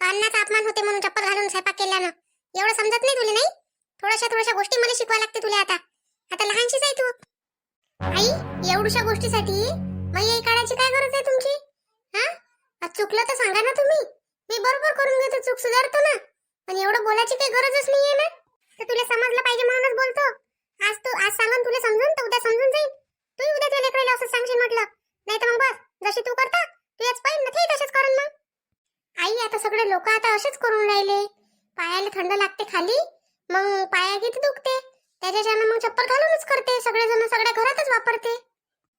माईनं अपमान होते म्हणून चप्पल घालून स्वयंपाक केल्यानं. एवढं समजत नाही तुला नाही? थोड्याशा थोड्याशा गोष्टी मला शिकवा लागते तुला आता. आता लहानशीच आहे तू. आई एवढ्याशा गोष्टीसाठी मग आई काढायची काय गरज आहे तुमची? हा? आज चुकलं तर सांगा ना तुम्ही. मी बरोबर करून घेतो चूक सुधारतो ना. पण एवढं बोलायची काही गरजच नाहीये ना. तर तुला समजलं पाहिजे म्हणूनच बोलतो. आज तू आज सांगून तुला समजून तर उद्या समजून जाईल तू उद्या तुला लेकराला असं सांगशील म्हटलं. नाही तर मग बस जशी तू करता तू याच पाहिजे ना ते तसेच करून मग आई आता सगळे लोक आता असेच करून राहिले. पायाला थंड लागते खाली मग पाया किती दुखते? त्याच्याच्यानं मग चप्पल घालूनच करते सगळेजण सगळ्या घरातच वापरते.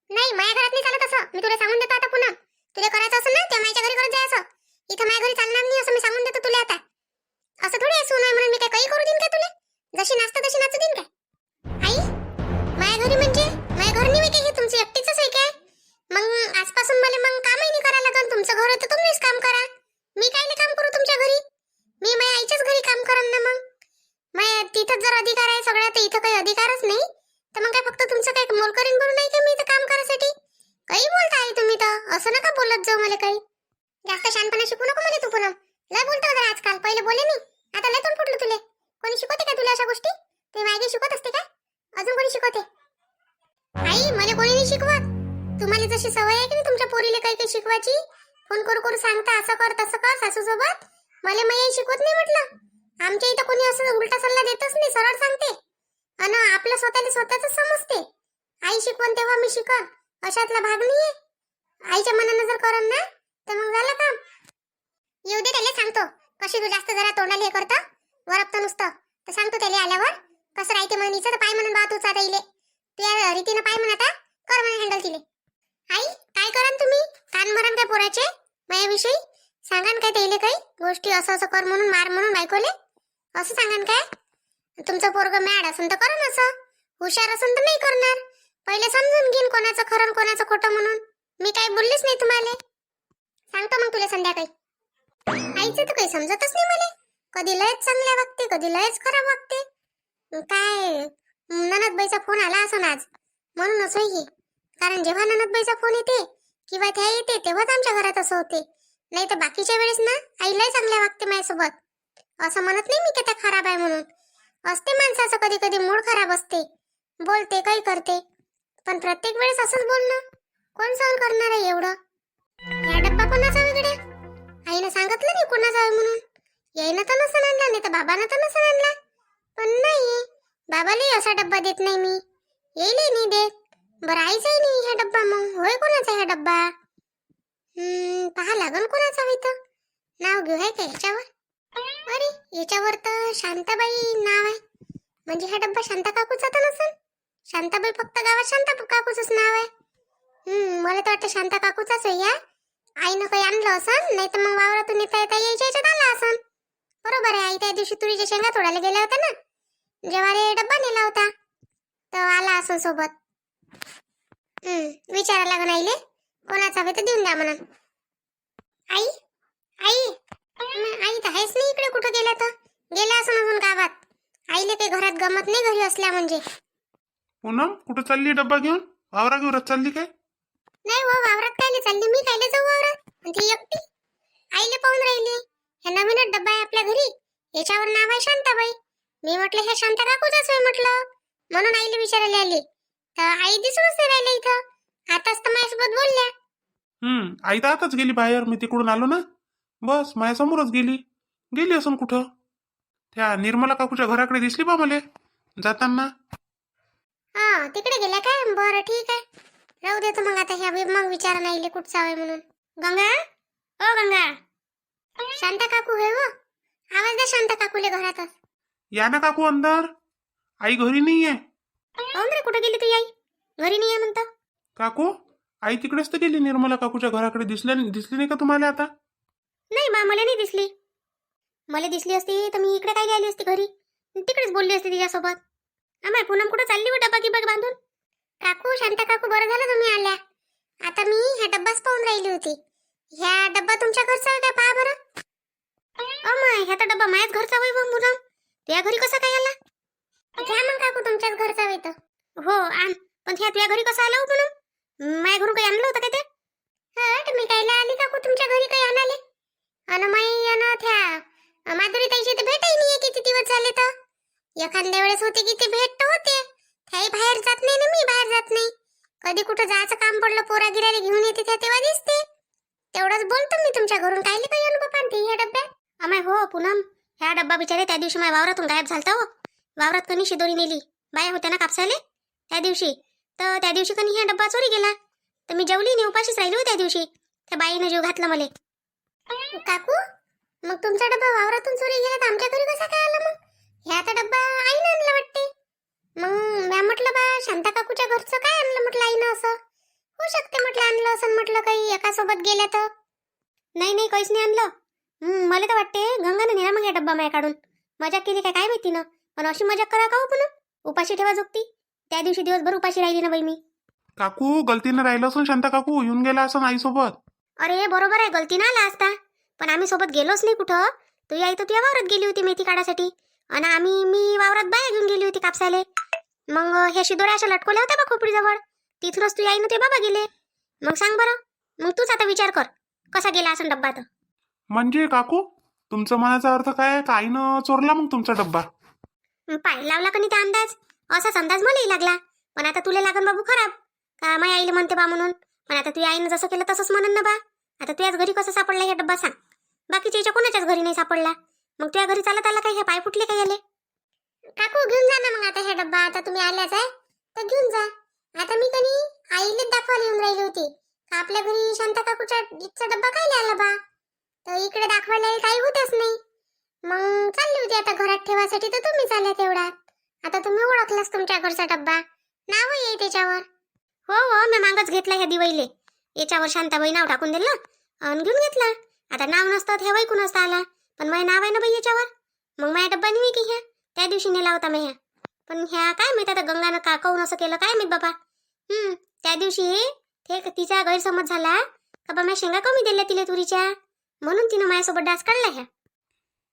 नाही माझ्या घरात नाही चालत असं. मी तुला सांगून देतो आता पुन्हा. तुला करायचं असं ना त्या माझ्या घरी करत जायचं. इथं माझ्या घरी चालणार नाही असं मी सांगून देतो तुला आता. असं थोडी आहे सून म्हणून मी काय काही करू देईन का तुला? जशी नाचता तशी नाचू देईन काय आई माझ्या घरी म्हणजे माझ्या घर नाही काही हे तुमचं एकटीच आहे काय मग आजपासून मला मग कामही नाही करायला लागत तुमचं घर आहे तर तुम्हीच काम करा मी कायले काम करू तुमच्या घरी मी माझ्या आईच्याच घरी काम करन ना मग माझ्या तिथं जर अधिकार आहे सगळ्या तर इथं काही अधिकारच नाही तर मग काय फक्त तुमचं काय मोलकरीन भरून नाही का मी इथं काम करायसाठी काही बोलता आई तुम्ही तर असं नका बोलत जाऊ मला काही जास्त शानपणा शिकू नको मला तू पुन्हा लय बोलतो जरा आजकाल पहिले बोले नाही आता लय तोंड फुटलं तुले कोणी शिकवते का तुला अशा गोष्टी ते मागे शिकवत असते का अजून कोणी शिकवते आई शिकवा. तुम्हाला जशी सवय आहे की नाही तुमच्या पोरीला काही काही शिकवायची? फोन करू करू सांगता असं कर तसं कर सासू सोबत मला मग शिकवत नाही म्हटलं. आमच्या इथं कोणी असं उलटा सल्ला देतच नाही सरळ सांगते. अन आपलं स्वतःला स्वतःच समजते. आई शिकवण तेव्हा मी शिकन. अशातला भाग नाहीये. आईच्या मनानं जर करन ना तर मग झालं काम. येऊ दे त्याला सांगतो. कशी तू जास्त जरा तोंडाला हे करतं? वरपतं नुसतं. तर सांगतो त्याला आल्यावर. कसं राहते म्हणून इचं पाय म्हणून बा तूच आता इले तू या रीतीनं पाय म्हण आता. कर म्हणे हँडल तिले. आई काय करान तुम्ही? कान भरान काय पोराचे. माझ्याविषयी सांगान काय त्याले काही? गोष्टी असं असं कर म्हणून मार म्हणून बायकोले. असं सांगान काय? तुमचं पोरग मॅड असेल तर करा असं. हुशार असेल तर नाही करणार. पहिले समजून घेईन कोणाचं खरं कोणाचं खोटं म्हणून. मी काही बोललीच नाही तुम्हाला. सांगतो मग तुला संध्याकाळी. आईचं तर काही समजतच नाही मला. कधी लयच चांगल्या वागते कधी लयच खराब वागते. काय? ननदबाईचा फोन आला असं आज. म्हणून असं हे. कारण जेव्हा ननदबाईचा फोन येते किंवा त्या येते तेव्हाच आमच्या घरात असं होते. नाही तर बाकीच्या वेळेस ना आई चांगल्या वागते माझ्यासोबत. असं म्हणत नाही मी की त्या खराब आहे म्हणून. असते माणसाचं कधी कधी मूड खराब असते. बोलते काही करते. पण प्रत्येक वेळेस असंच बोलणं कोण सहन करणार आहे एवढं? या डब्बा कोणाचा वेगळ्या आईनं सांगितलं नाही कोणाचा आहे म्हणून. याईनं तर नसन आणला नाही तर बाबानं तर नसन आणला. पण नाही बाबालाही असा डब्बा देत नाही मी. येईलही नाही देत बरं आईचाही नाही ह्या डब्बा मग. होय कोणाचा हा डब्बा? हम्म, पहा लागन कोणाचा होय तर नाव घेऊ आहे का याच्यावर? अरे याच्यावर तर शांताबाई नाव आहे. म्हणजे हा डब्बा शांता काकूचा तर नसेल? शांताबाई फक्त गावात शांता काकूचंच नाव आहे. हम्म मला तर वाटतं शांता काकूचाच आहे या. आईनं काही आणलं असन? नाही तर मग वावरातून येता येता यायच्या याच्यात आला असन. बरोबर आहे आई त्या दिवशी तुरीच्या शेंगा तोडायला गेल्या होत्या ना? जेव्हा रे डब्बा नेला होता. तर आला असन सोबत. हम्म विचारा लागन आईले. कोणाचा हवे तर देऊन द्या म्हणा. आई आई आई तर आहेच नाही इकडे कुठं गेल्या तर. गेल्या असं अजून गावात. आईले काही घरात गमत नाही घरी असल्या म्हणजे. पूनम कुठं चालली डब्बा घेऊन? वावरा घेऊन चालली काय? नाही हो वावरात कायले चालली? मी कायले जाऊ वावरात? ती एकटी? आईले पाहून राहिली. हे नवीनच डब्बा आहे आपल्या घरी. याच्यावर नाव आहे शांताबाई. मी म्हटलं हे शांता काकूचाच आहे म्हटलं. म्हणून आईला विचारायला आली. तर आई दिसूनच नाही राहिले इथं. आताच तर माझ्यासोबत बोलल्या. हम्म आई तर आताच गेली बाहेर. मी तिकडून आलो ना. बस माझ्यासमोरच गेली. गेली असून कुठं? त्या निर्मला काकूच्या घराकडे दिसली बा मला. जाताना. हा तिकडे गेल्या काय? बरं ठीक आहे. राहू देतो मग आता ह्या वि- मग विचारा नाही कुठचा आहे म्हणून. गंगा? ओ गंगा. शांता काकू हे हो. आवाज द्या शांता काकूले घरातच. या ना काकू अंदर. आई घरी नाहीये. पाहून रे कुठे गेली तुझी आई? घरी नाही आहे म्हणतो. काकू आई तिकडेच तर गेली निर्मला काकूच्या घराकडे. दिसल्या दिसली नाही का तुम्हाला आता? नाही मा मला नाही दिसली. मला दिसली असती तर मी इकडे काय आली असती घरी? तिकडेच बोलली असती तिच्यासोबत. आम्हाला पूनम कुठं चालली हो डब्बा गिबा बांधून? काकू शांता काकू बरं झालं तुम्ही आल्या. आता मी ह्या डब्बाच पाहून राहिली होती. ह्या डब्बा तुमच्या घरचा आहे काय पहा बरं. अमाय ह्या तर डब्बा माझ्याच घरचा मग पूनम. तुझ्या घरी कसा काय आला? तुमच्याच घरचा वेत हो आण पण ह्या तुझ्या घरी कसं आलं हो पूनम माझ्या घरून काही आणलं होतं का ते? हट मी कायला आली काकू तुमच्या घरी काही आणाले? अन माई अन त्या माधुरी ताईची तर भेटही नाही किती दिवस झाले तर. एखाद्या वेळेस होते की ते भेट तर होते. त्याही बाहेर जात नाही ना मी बाहेर जात नाही. कधी कुठं जायचं काम पडलं पोरा गिरायला घेऊन येते त्या तेव्हा दिसते. तेवढंच बोलतो मी तुमच्या घरून कायले काही अनुभव आणते ह्या डब्यात? अमाय हो पूनम. ह्या डब्बा बिचारे त्या दिवशी माझ्या वावरातून गायब झालता हो. वावरात कनी शिदोरी नेली. बाया होत्या ना कापसाले? त्या दिवशी. तर त्या दिवशी कनी ह्या डब्बा चोरी गेला. तर मी जेवली नाही उपाशीच राहिली हो त्या दिवशी. त्या बाईनं जीव घातला मले. काकू मग तुमचा डब्बा वावरातून चोरी गेला तर आमच्या घरी कसा काय आला मग? ह्या आता डब्बा आईनं आणला वाटते. मग म्या म्हटलं बा शांता काकूच्या घरचं काय आणलं म्हटलं आईनं असं? होऊ शकते म्हटलं आणलं असं म्हटलं काही एका सोबत गेल्या तर. नाही नाही काहीच नाही आणलं. मला तर वाटते गंगानं नेला मग या डब्बा माया काढून मजाक केली काय काय माहिती ना? पण अशी मजाक करा का हो पुन्हा? उपाशी ठेवा जोगती त्या दिवशी दिवसभर उपाशी राहिली ना बाई मी. काकू गलतीनं राहिलं असून शांता काकू येऊन गेला असं आई सोबत अरे बरोबर आहे गलती ना आला असता. पण आम्ही सोबत गेलोच नाही कुठं. तुझी आई तर तुझ्या वावरात गेली होती मेथी काढासाठी. आणि आम्ही मी वावरात बाया घेऊन गेली होती कापसाले. मग ह्या शिदोऱ्या अशा लटकवल्या होत्या बा खोपडीजवळ. तिथूनच तुझ्या आईनं ते बाबा गेले. मग सांग बरं मग तूच आता विचार कर कसा गेला असं डब्बा तर. म्हणजे काकू तुमचं मनाचा अर्थ काय? का आईनं चोरला मग तुमचा डब्बा. पाय लावला का नाही त्या अंदाज? असाच अंदाज मलाही लागला. पण आता तुला लागन बाबू खराब. का माय आईला म्हणते बा म्हणून? पण आता तुझ्या आईनं जसं केलं तसंच म्हणन ना बा. आता तुझ्याच घरी कसं सापडला हे डब्बा सांग. बाकीच्या याच्या कोणाच्याच घरी नाही सापडला? मग तुझ्या घरी चालत आला काय? हे पाय फुटले काय आले काकू घेऊन जा ना मग आता हे डब्बा. आता तुम्ही आल्याच आहे तर घेऊन जा. आता मी कधी आईलेच दाखवायला येऊन राहिली होती. का आपल्या घरी शांता काकूच्या इथचा डब्बा काय आला बा? तर इकडे दाखवायला काही होतच नाही. मग चालली होती आता घरात ठेवासाठी तर तुम्ही चालल्या तेवढ्यात आता तुम्ही ओळखलास तुमच्या घरचा डब्बा. नाव आहे त्याच्यावर. हो हो मी मागच घेतला ह्या दिवाळीले. याच्यावर शांताबाई नाव टाकून दिलं आणि घेऊन घेतला. आता नाव नसतं हे वैकून असता आला. पण माझं नाव आहे ना बाई याच्यावर? मग माझ्या डब्बा नाही की ह्या? त्या दिवशी नेला होता मी ह्या. पण ह्या काय माहीत आता गंगानं का काऊन असं केलं काय माहीत बाबा? हम्म त्या दिवशी ते तिचा गैरसमज झाला. का बा शेंगा कमी दिल्या तिला तुरीच्या? म्हणून तिनं माझ्यासोबत डास काढला ह्या.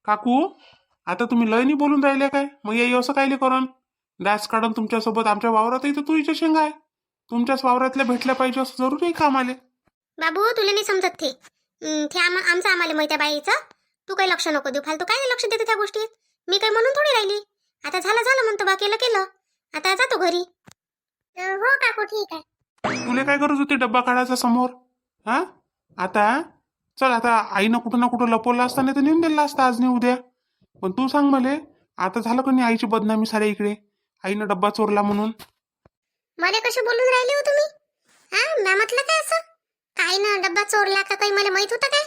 काकू आता तुम्ही लय नाही बोलून राहिले काय? मग याई असं कायले करण डास काढून तुमच्यासोबत आमच्या वावरात इथं तुझ्या शेंगा आहे. तुमच्याच वावरातल्या भेटल्या पाहिजे असं जरुरी आहे का आम्हाला? बाबू तुला नाही समजत ते. ते आम आमचं आम्हाला माहिती आहे बाईचं. तू काही लक्ष नको देऊ. फालतू काय लक्ष देते त्या गोष्टीत? मी काही म्हणून थोडी राहिली. आता झालं झालं म्हणतो बा केलं केलं. आता जातो घरी. हो काकू ठीक आहे. तुला काय गरज होती डब्बा काढायचा समोर? हा? आता चल आता आईनं कुठं ना कुठं लपवलं असता नाही तर नेऊन दिला असता आज नाही उद्या. पण तू सांग मले आता झालं का नाही आईची बदनामी साऱ्या इकडे? आईनं डब्बा चोरला म्हणून. मला कसे बोलून राहिले हो तुम्ही? हा मी म्हटलं काय असं? काय ना डब्बा चोरला का काही मला माहीत होतं काय?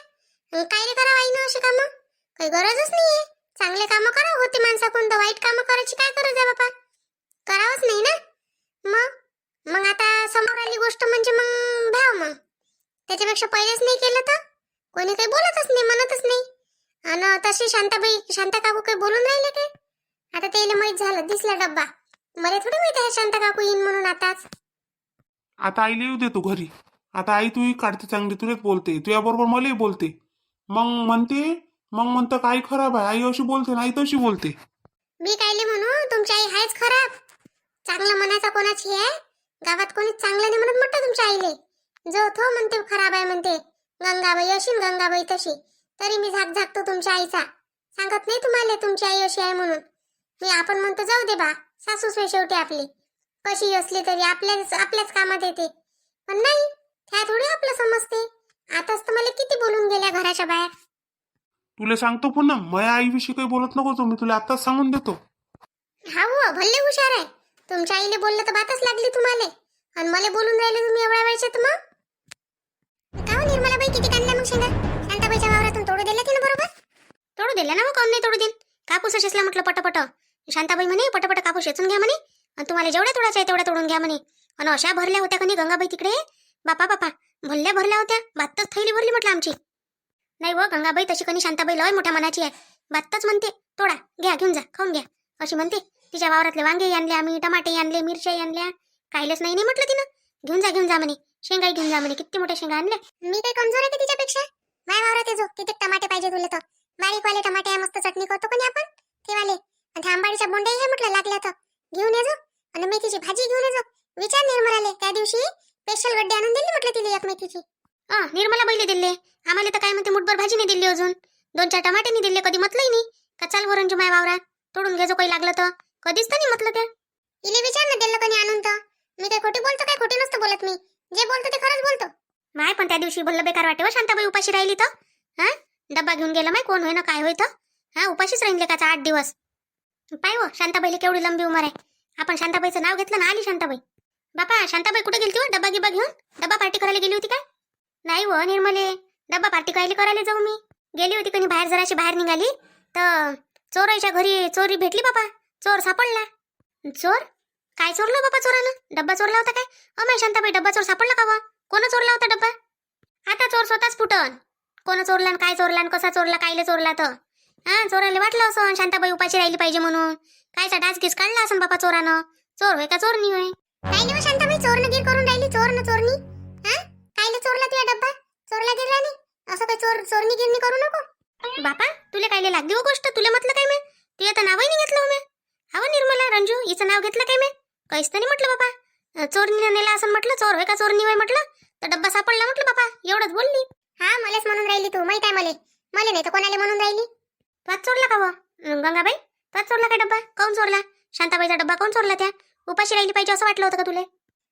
काय रे करा आईनं अशी कामं? काही गरजच नाहीये. चांगले कामं करा होते माणसाकडून तर वाईट कामं करायची काय गरज आहे बापा? करावंच नाही ना? मग? मग आता समोर आली गोष्ट म्हणजे मग भाव मग. त्याच्यापेक्षा पहिलेच नाही केलं तर? कोणी काही बोलतच नाही म्हणतच नाही. आणि तशी शांताबाई शांता काकू काही बोलून राहिले काय? आता त्याला माहीत झालं दिसला डब्बा. मला थोडी माहीत आहे शांता काकू येईन म्हणून आताच. आता आईला येऊ दे तू घरी. आता आई तू काढते चांगली तुलाच बोलते. तुझ्या बरोबर मलाही बोलते. मग म्हणते मग म्हणतं काय खराब आहे? आई अशी बोलते ना आई तशी बोलते. मी कायले म्हणू? तुमची आई हायच खराब. चांगलं म्हणायचा कोणाची आहे? गावात कोणीच चांगलं नाही म्हणत म्हटलं तुमच्या आईले. जो थो म्हणते खराब आहे म्हणते. गंगाबाई अशी न गंगाबाई तशी. तरी मी झाक झाकतो तुमच्या आईचा. सांगत नाही तुम्हाला तुमची आई अशी आहे म्हणून. मी आपण म्हणतो जाऊ दे बा सासूस शेवटी आपली. कशी असली तरी आपल्याच आपल्याच कामात येते. पण नाही त्या थोडी आपलं समजते. आताच तर मला किती बोलून गेल्या घराच्या बाहेर. तुला सांगतो पुन्हा माझ्या आईविषयी काही बोलत नको तू मी तुला आताच सांगून देतो. हा हो भल्ले हुशार आहे. तुमच्या आईले बोललं तर बातच लागली तुम्हाला. आणि मला बोलून राहिले तुम्ही एवढ्या वेळच्यात मग? का किती काढल्या मग शेंगा? शांताबाईच्या वावरातून तोडू दिल्या तिनं बरोबर? तोडू दिल्या ना मग काऊन नाही तोडू देईन कापूस शेसला म्हटलं पटपट. शांताबाई म्हणे पटपट कापूस शेचून घ्या म्हणे. आणि तुम्हाला जेवढ्या तोडायचं आहे तेवढ्या तोडून घ्या म्हणे. आणि अशा भरल्या होत्या कधी गंगाबाई तिकडे. बापा बापा भरल्या भरल्या होत्या. बातच थैली भरली म्हटलं आमची. नाही व गंगाबाई तशी कणी शांताबाई लय मोठ्या मनाची आहे. बातच म्हणते तोडा घ्या घेऊन जा खाऊन घ्या. अशी म्हणते तिच्या वावरातले वांगे आणले आम्ही टमाटे आणले मिरच्या आणल्या काहीलच नाही नाही म्हटलं तिनं. घेऊन जा घेऊन जा म्हणे. शेंगाई घेऊन जा म्हणे किती मोठ्या शेंगा आणल्या मी काही कमजोर आहे का तिच्यापेक्षा? माझ्या वावरात येजो किती टमाटे पाहिजे तुला तर. बारीक वाले टमाटे आहे मस्त चटणी करतो कोणी आपण. ते वाले आणि आंबाडीच्या बोंड्याही आहे म्हटलं लागल्या तर. घेऊन येजो आणि मेथीची भाजी घेऊन येजो विचार निर्मलाले त्या दिवशी स्पेशल गड्डे आणून दिली म्हटलं तिला एक मेथीची. अं, निर्मला बैली दिले. आम्हाला तर काय म्हणते मुठभर भाजी नाही दिली अजून. दोन चार टमाटे नाही दिले कधी म्हटलंही नाही. का चाल वरणजी माय वावरात. तोडून घ्यायचं काही लागलं तर. कधीच तर नाही म्हटलं त्या. इले विचार ना दिलं कोणी आणून तर. मी काय खोटी बोलतो काय? खोटी नसतं बोलत मी. जे बोलतो ते खरंच बोलतो. माय पण त्या दिवशी बोललं बेकार वाटे व शांताबाई उपाशी राहिली तर. हा? डब्बा घेऊन गेला माय कोण होय ना काय होय तर हा उपाशीच राहिले का आठ दिवस. पाय हो शांताबाईला केवढी लंबी उमर आहे. आपण शांताबाईचं नाव घेतलं ना आली शांताबाई. बापा शांताबाई कुठे गेली हो डब्बा गिब्बा घेऊन? डब्बा पार्टी करायला गेली होती काय? नाही व निर्मले. डब्बा पार्टी करायला करायला जाऊ मी. गेली होती कोणी बाहेर जराशी बाहेर निघाली. तर चोराच्या घरी चोरी भेटली बापा. चोर सापडला. चोर? काय चोरलं बाबा चोरानं? डब्बा चोरला होता काय? अ शांताबाई डब्बा चोर सापडला का बा? कोण चोरला होता डब्बा? आता चोर स्वतःच फुटन. कोण चोरला न काय चोरला न कसा चोरला कायले चोरला तर? हा चोराला वाटलं असं शांताबाई उपाशी राहिली पाहिजे म्हणून. कायचा डास घिस काढला असं बापा चोरानं? चोर होय का चोर नाही होय? काय नाही हो शांताबाई चोरनं गिर करून राहिली चोर न चोरनी. हा? कायले चोरला तुझ्या डब्बा? चोरला गिरला नाही? असं काही चोर चोरनी गिरणी करू नको? बापा तुला कायले लागली हो गोष्ट? तुला म्हटलं काय मी तू तर नावही नाही घेतलं हो मी हवं निर्मला रंजू हिचं नाव घेतलं काय मी काहीच तर नाही म्हटलं बापा अं, चोरनी नेला असं म्हटलं चोर होय का चोरनी होय म्हटलं? तर डब्बा सापडला म्हटलं बापा एवढंच बोलली. हा मलाच म्हणून राहिली तू माहीत आहे मले. मला नाही तर कोणाला म्हणून राहिली? तुझाच चोरला का व अं, गंगाबाई तुझाच चोरला काय डब्बा? काऊन चोरला? शांताबाईचा डब्बा काऊन चोरला त्या उपाशी राहिली पाहिजे असं वाटलं होतं का तुला?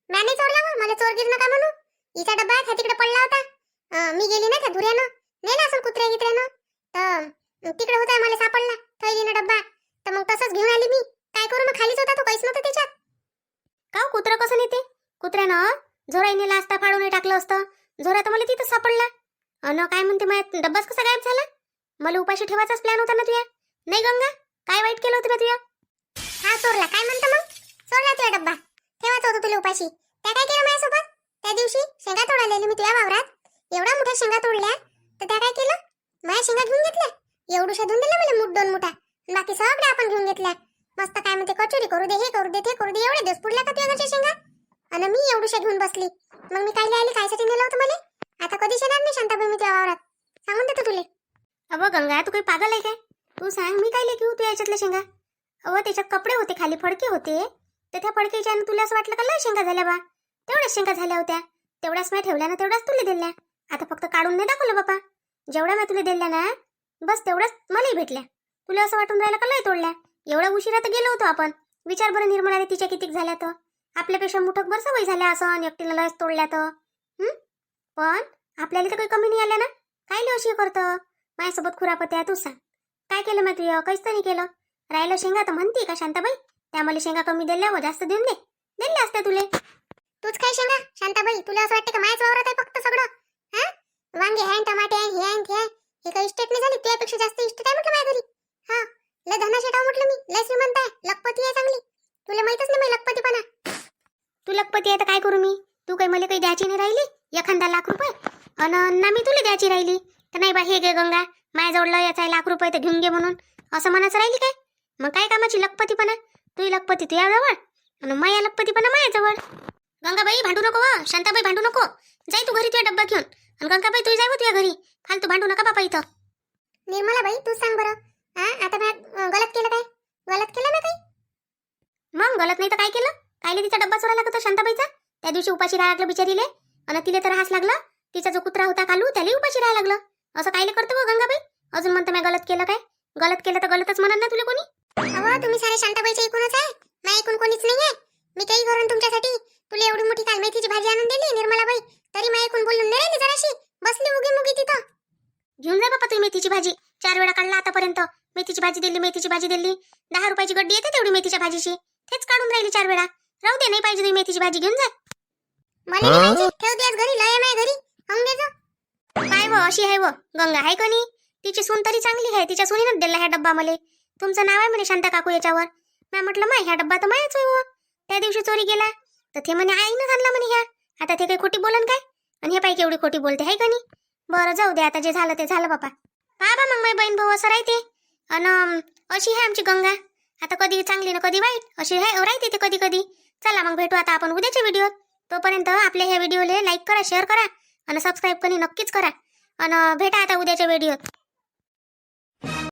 म्या नाही चोरला व, मला चोर गिर नका म्हणू हिचा डब्बा आहे, हा तिकडे पडला होता. मी गेली ना त्या धुऱ्यानं. नेला असेल कुत्र्या गित्र्यानं. तर तिकडे होता मला सापडला थैलीनं डब्बा. तर मग तसंच घेऊन आली मी. काय करू मग खालीच होता तो काहीच नव्हतं त्याच्यात. का हो, कुत्रा कसं नेते? कुत्र्यानं झोराईने लास्ता फाडून टाकलं असतं. झोरा तर मला तिथं सापडला. अन काय म्हणते माझ्या डब्बाच कसा गायब झाला? मला उपाशी ठेवायचाच प्लॅन होता ना तुया? नाही गंगा? काय वाईट केलं होतं ना तुया? हा चोरला. काय म्हणतो मग? चोरला तुला डब्बा. ठेवायचं होतं तुला उपाशी. त्या काय केलं माझ्यासोबत त्या दिवशी शेंगा तोडायला मी तुझ्या वावरात. एवढ्या मोठ्या शेंगा तोडल्या तर त्या काय केलं? माझ्या शेंगा घेऊन घेतल्या. एवढूशा धुवून दिल्या मला मुठ दोन मोठा. बाकी सगळ्या आपण घेऊन घेतल्या. मस्त काय म्हणते कचोरी करू दे हे करू दे ते करू दे एवढे दिवस पुढल्या का तुझ्या शेंगा? आणि मी एवढूशा घेऊन बसली. मग मी काय आली कायसाठी नेलं होतं मला? आता कधी येणार नाही शांताबाई मी त्या वावरात? सांगून देतो तुले. अबो गंगा तू काही पागल आहे काय? तू सांग मी काय घेऊ तू याच्यातल्या शेंगा? अहो त्याच्यात कपडे होते खाली फडके होते. तर त्या फडकेच्या तुला असं वाटलं का लय शेंगा झाल्या बा? तेवढ्याच शेंगा झाल्या होत्या. तेवढ्याच मी ठेवल्या ना तेवढ्याच तुला दिल्या. आता फक्त काढून नाही दाखवलं बापा. जेवढ्या मी तुला दिल्या ना बस तेवढ्याच मलाही भेटल्या. तुला असं वाटून राहिलं का लय तोडल्या? एवढ्या उशिरा तर गेलो होतो आपण. विचार बरं निर्मला तिच्या कितीक झाल्या तर. आपल्यापेक्षा मुठक बरं सवय झाल्या असं आणि एकटीला लस तोडल्या तर. पण आपल्याला तर काही कमी नाही आल्या ना? काय लिहि अशी करतं? माझ्यासोबत खुरापत्या तू सांग. काय केलं मी तुझं काहीच तर नाही केलं. राहिलं शेंगा तर म्हणते का शांताबाई? त्या मला शेंगा कमी दिल्या व जास्त देऊन दे. दिल्या असत्या तुले. तूच काय शेंगा? शांताबाई तुला असं वाटतं का माझ्याच वावरात आहे फक्त सगळं? हा? वांगे आहे टमाटे आहे हे आहे हे काही इस्टेट नाही झाली? त्यापेक्षा जास्त इस्टेट आहे म्हटलं माझ्या घरी. हा. लय धनाशे टाव म्हटलं मी. लय श्रीमंत आहे. लखपती आहे चांगली. तुला माहितच नाही मी लखपतीपणा. तू लखपती आहे तर काय करू मी? तू काही मला काही द्यायची नाही राहिली? एखादा लाख रुपये? अन ना मी तुला द्यायची राहिली? तर नाही बा हे घे गंगा. माझ्याजवळ याचा आहे लाख रुपये तर घेऊन घे म्हणून. असं म्हणायचं राहिली काय? मग काय कामाची लखपतीपणा? तू लखपती तुझ्याजवळ आणि माया लखपतीपणा माझ्याजवळ गंगाबाई भांडू नको वा शांताबाई भांडू नको. जाई तू घरी तुझ्या डब्बा घेऊन. आणि गंगाबाई तू जाय हो तुझ्या घरी. फालतू भांडू नका बापा इथं. निर्मला बाई तू सांग बरं. हा आता मी गलत केलं काय? गलत केलं ना काही? मग गलत नाही तर काय केलं? कायले तिचा डब्बा चोरायला लागतो शांताबाईचा? त्या दिवशी उपाशी राहायला लागलं बिचारीले. आणि तिला तर हास लागला. तिचा जो कुत्रा होता कालू त्याला उपाशी राहायला लागलं. असं कायले करतो गं गंगाबाई? अजून म्हणतो मी गलत केलं काय? गलत केलं तर गलतच म्हणत ना तुला कोणी? अहो तुम्ही सारे शांताबाईच्या ऐकूनच आहे. मी ऐकून कोणीच नाही आहे. मी काही करून तुमच्यासाठी तुला एवढी मोठी काल मेथीची भाजी आणून दिली निर्मलाबाई. तरी मी ऐकून बोलून नाही राहिली जराशी. बसली उगी मुगी तिथं. घेऊन जा बापा तुम्ही मेथीची भाजी. चार वेळा काढला आतापर्यंत. मेथीची भाजी दिली मेथीची भाजी दिली. दहा रुपयाची गड्डी येते तेवढी मेथीच्या भाजीची तेच काढून राहिली चार वेळा. राहू दे नाही पाहिजे तुम्ही मेथीची भाजी घेऊन जा. मला नाही पाहिजे. ठेव दे आज घरी लय आहे घरी. खाऊन जा. काय व अशी आहे व. गंगा आहे कोणी? तिची सून तरी चांगली आहे. तिच्या सुनीनं दिला ह्या डब्बा मला. तुमचं नाव आहे म्हणे शांता काकू याच्यावर. मी म्हटलं माय ह्या डब्बा तर मायाच होय व. त्या दिवशी चोरी गेला. तर ते म्हणे आईनं आणला म्हणे ह्या. आता ते काही खोटी बोलन काय? आणि हे पाय केवढी खोटी बोलते आहे कोणी? बरं जाऊ दे आता जे झालं ते झालं बापा. बाबा मग माझी बहीण भाऊ असं राहते. आणि अशी आहे आमची गंगा. आता कधी चांगली ना कधी वाईट अशी आहे हो, राहते ते कधी कधी. चला मग भेटू आता आपण उद्याच्या व्हिडिओत तोपर्यंत आपल्या ह्या व्हिडिओला लाईक करा शेअर करा आणि सबस्क्राईब करी नक्कीच करा. आणि भेटा आता उद्याच्या व्हिडिओत